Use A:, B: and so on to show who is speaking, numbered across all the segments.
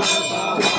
A: Thank you.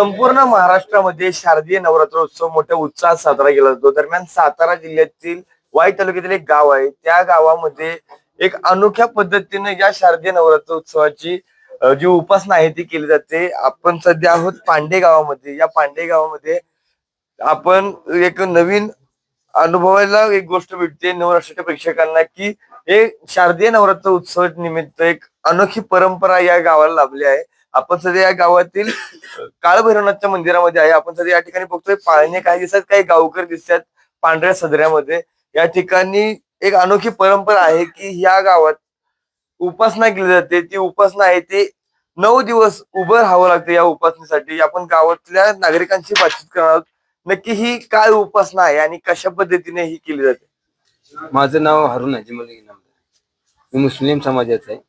A: संपूर्ण महाराष्ट्रामध्ये शारदीय नवरात्रोत्सव मोठ्या उत्साहात साजरा केला जातो. दरम्यान सातारा जिल्ह्यातील वाई तालुक्यातील एक गाव आहे. त्या गावामध्ये एक अनोख्या पद्धतीने या शारदीय नवरात्र उत्सवाची जी उपासना आहे ती केली जाते. आपण सध्या आहोत पांडे गावामध्ये. या पांडे गावामध्ये आपण एक नवीन अनुभवायला एक गोष्ट भेटते नवराष्ट्राच्या प्रेक्षकांना की हे शारदीय नवरात्र उत्सव निमित्त एक अनोखी परंपरा या गावाला लाभली आहे. आपण सध्या या गावातील काळभैरवनाथच्या मंदिरामध्ये आहे. आपण सध्या या ठिकाणी बघतोय पाळणे काही दिसतात काही गावकर दिसतात पांढऱ्या सदऱ्यामध्ये. या ठिकाणी एक अनोखी परंपरा आहे की या गावात उपासना केली जाते. ती उपासना आहे ते नऊ दिवस उभं राहावं लागतं या उपासनेसाठी. आपण गावातल्या नागरिकांशी बातचीत करणार आहोत. नक्की ही काय उपासना आहे आणि कशा पद्धतीने ही केली जाते?
B: माझं नाव हरुण अजिमल मी मुस्लिम समाजाचं आहे.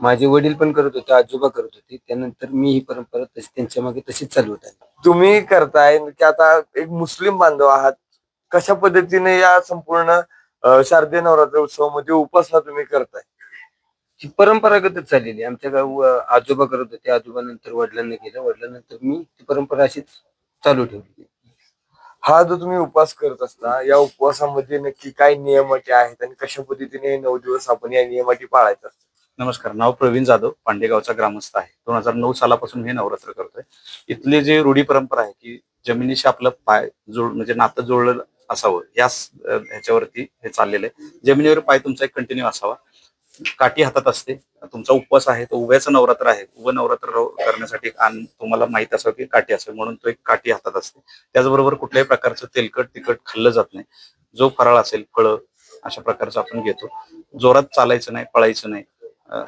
B: माझे वडील पण करत होते आजोबा करत होते. त्यानंतर मी ही परंपरा तशी त्यांच्या मागे तशीच चालू होत आहे.
A: तुम्ही करताय की आता एक मुस्लिम बांधव आहात. कशा पद्धतीने या संपूर्ण अ, शारदीय नवरात्र उत्सवामध्ये उपासना तुम्ही करताय?
B: ही परंपरागतच चाललेली आहे. आमच्या गाव आजोबा करत होते. आजोबा नंतर वडिलांना केलं. वडिलांनंतर मी ती परंपरा अशीच चालू ठेवली.
A: हा जो तुम्ही उपवास करत असता या उपवासामध्ये नक्की काय नियम अटी आहेत आणि कशा पद्धतीने हे नऊ दिवस आपण या नियम अटी पाळायचं असतं?
C: नमस्कार नाव प्रवीण जाधव पांडेगावचा ग्रामस्थ आहे. दोन हजार नऊ सालापासून हे नवरात्र करतोय. इथली जी रूढी परंपरा आहे की जमिनीशी आपलं पाय जोड म्हणजे नातं जोडलं असावं याच ह्याच्यावरती हे चाललेलं आहे. जमिनीवर पाय तुमचा एक कंटिन्यू असावा. काठी हातात असते तुमचा उपवास आहे तो उभ्याचं नवरात्र आहे. उभं नवरात्र करण्यासाठी आण तुम्हाला माहीत असावं की काठी असेल म्हणून तो एक काठी हातात असते. त्याचबरोबर कुठल्याही प्रकारचं तेलकट तिखट खाल्लं जात नाही. जो फराळ असेल फळं अशा प्रकारचं आपण घेतो. जोरात चालायचं नाही पळायचं नाही.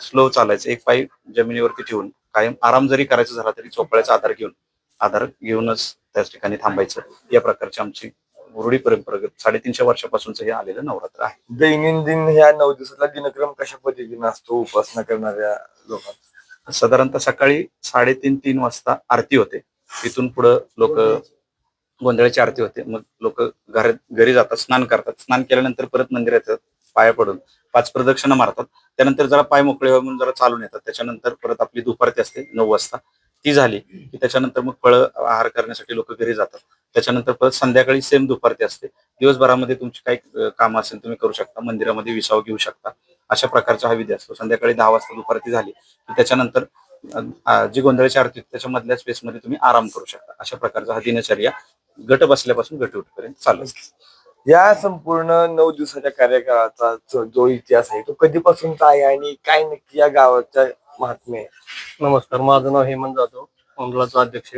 C: स्लो चालायचं एक पाय जमिनीवरती ठेवून कायम आराम जरी करायचा झाला तरी चोपड्याचा आधार घेऊन आधार घेऊनच त्याच ठिकाणी थांबायचं. या प्रकारची आमची रूढी परंपरागत साडेतीनशे वर्षापासूनच हे आलेलं नवरात्र आहे.
A: दैनंदिन ह्या नऊ दिवसातला दिनक्रम कशा पद्धतीने असतो उपासना करणाऱ्या लोकांचा?
C: साधारणतः सकाळी साडेतीन तीन वाजता आरती होते. तिथून पुढं लोक गोंधळाची आरती होते. मग लोक घरात घरी जातात स्नान करतात. स्नान केल्यानंतर परत मंदिरात येतात. पाया पडून पाच प्रदक्षिणा मारतात. त्यानंतर जरा पाय मोकळे म्हणून जरा चालून येतात. त्याच्यानंतर परत आपली दुपारती असते नऊ वाजता. ती झाली की त्याच्यानंतर मग फळं आहार करण्यासाठी लोक घरी जातात. त्याच्यानंतर परत संध्याकाळी सेम दुपारती असते. दिवसभरामध्ये तुमची काही कामं असेल तुम्ही करू शकता. मंदिरामध्ये विसाव घेऊ शकता. अशा प्रकारचा हा विधी असतो. संध्याकाळी दहा वाजता दुपारती झाली की त्याच्यानंतर जी गोंधळाची आरती त्याच्यामधल्या स्पेसमध्ये तुम्ही आराम करू शकता. अशा प्रकारचा हा दिनचर्या गट बसल्यापासून गट उठपर्यंत चालू असते.
A: या संपूर्ण नऊ दिवसाच्या कार्यकाळाचा जो- इतिहास आहे तो कधीपासूनचा आहे आणि काय नक्की या गावाच्या महात्म्य आहे?
D: नमस्कार माझं नाव हेमंत जाधव मंडळाचा अध्यक्ष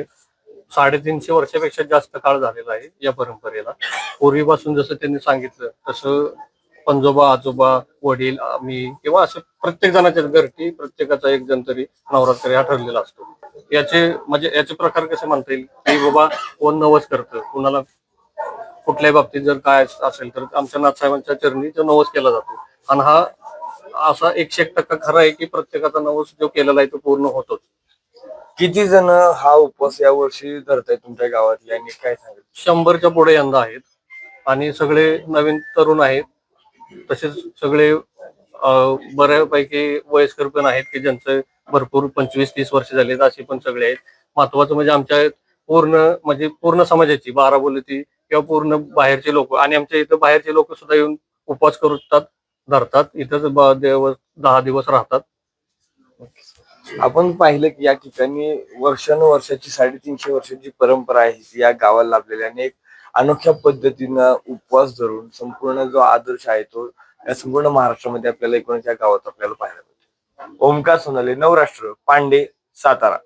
D: साडेतीनशे वर्षापेक्षा जास्त काळ झालेला आहे या परंपरेला. पूर्वीपासून जसं त्यांनी सांगितलं तसं पंजोबा आजोबा वडील आम्ही किंवा असं प्रत्येक जणाच्या घरटी प्रत्येकाचा एक जण तरी नवरात्री हा ठरलेला असतो. याचे म्हणजे याचे प्रकार कसे म्हणता येईल? की बाबा कोण नवस करतं? कुणाला कुठल्याही बाबतीत जर काय असेल तर आमच्या नाथसाहेबांच्या चरणी तो नवस केला जातो. आणि हा असा एकशे एक टक्का खरा आहे की प्रत्येकाचा नवस जो केलेला आहे तो पूर्ण होतोच.
A: किती जण हा उपवास या वर्षी धरताय तुमच्या गावातले आणि काय सांगेल?
D: शंभरच्या पुढे यंदा आहेत. आणि सगळे नवीन तरुण आहेत. तसेच सगळे अं, बऱ्यापैकी वयस्कर पण आहेत की ज्यांचं भरपूर पंचवीस तीस वर्ष झालेत असे पण सगळे आहेत. महत्वाचं म्हणजे आमच्या पूर्ण म्हणजे पूर्ण समाजाची बारा बोलती किंवा पूर्ण बाहेरचे लोक आणि आमच्या इथं बाहेरचे लोक सुद्धा येऊन उपवास करतात धरतात इथंच देव दहा दिवस राहतात.
A: आपण पाहिलं की या ठिकाणी वर्षानुवर्षाची साडेतीनशे वर्षाची परंपरा आहे ती या गावाला लाभलेली आणि एक अनोख्या पद्धतीनं उपवास धरून संपूर्ण जो आदर्श आहे तो या संपूर्ण महाराष्ट्रामध्ये आपल्याला एकूणच या गावात आपल्याला पाहायला मिळतो ओमकार सोनाले नवराष्ट्र पांडे सातारा.